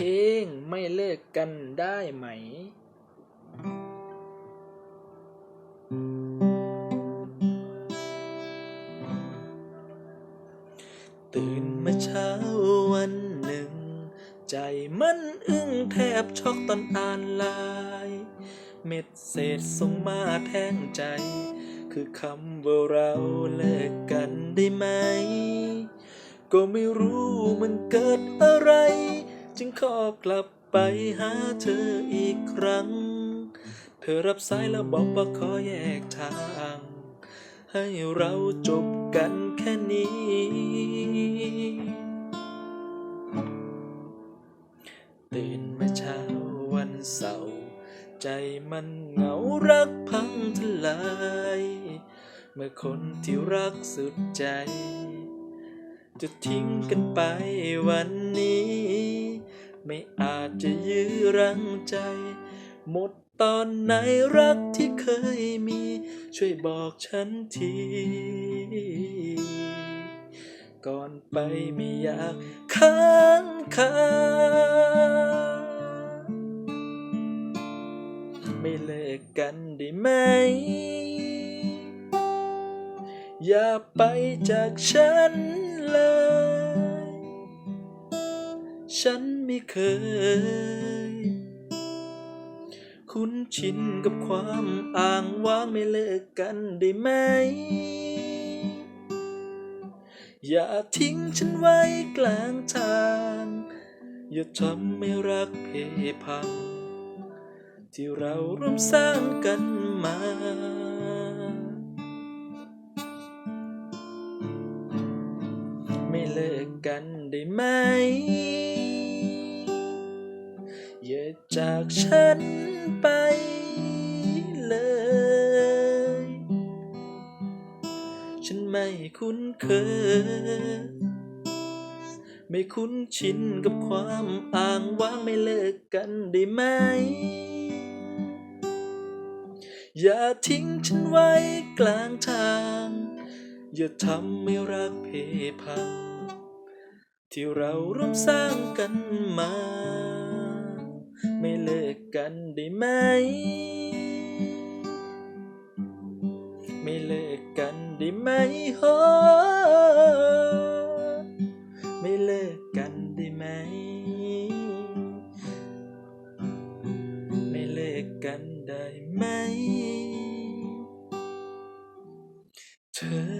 เพลงไม่เลิกกันได้ไหม ตื่นมาเช้าวันหนึ่ง ใจมันอึ้งแทบช็อกตอนอ่านไลาย เม็ดเศษส่งมาแทงใจ คือคำว่าเราเลิกกันได้ไหม ก็ไม่รู้มันเกิดอะไร จึงขอกลับไปหาเธออีกครั้ง เธอรับสายแล้วบอกว่าขอแยกทาง ให้เราจบกันแค่นี้ ตื่นมาเช้าวันเสาร์ใจมันเหงารักพังทลาย เมื่อคนที่รักสุดใจ จะทิ้งกันไปวันนี้ ไม่อาจจะยื้อรังใจ หมดตอนไหนรักที่เคยมี ช่วยบอกฉันที ก่อนไปไม่อยากค้างคาไม่เลิกกันได้ไหม อย่าไปจากฉันเลย ฉัน ไม่เคย คุ้นชินกับความอ้างว้างไม่เลิกกันได้ไหม อย่าทิ้งฉันไว้กลางทาง อย่าทำให้รักเพพัง ที่เราร่วมสร้างกันมาไม่เลิกกันได้ไหม อย่าจากฉันไปเลย ฉันไม่คุ้นเคย ไม่คุ้นชินกับความอ้างว้างไม่เลิกกันได้ไหม อย่าทิ้งฉันไว้กลางทาง อย่าทำให้รักเพพังที่เราร่วมสร้างกันมา ไม่เลิกกันได้ไหม ไม่เลิกกันได้ไหมโฮไม่เลิกกันได้ไหม ไม่เลิกกันได้ไหม เธอ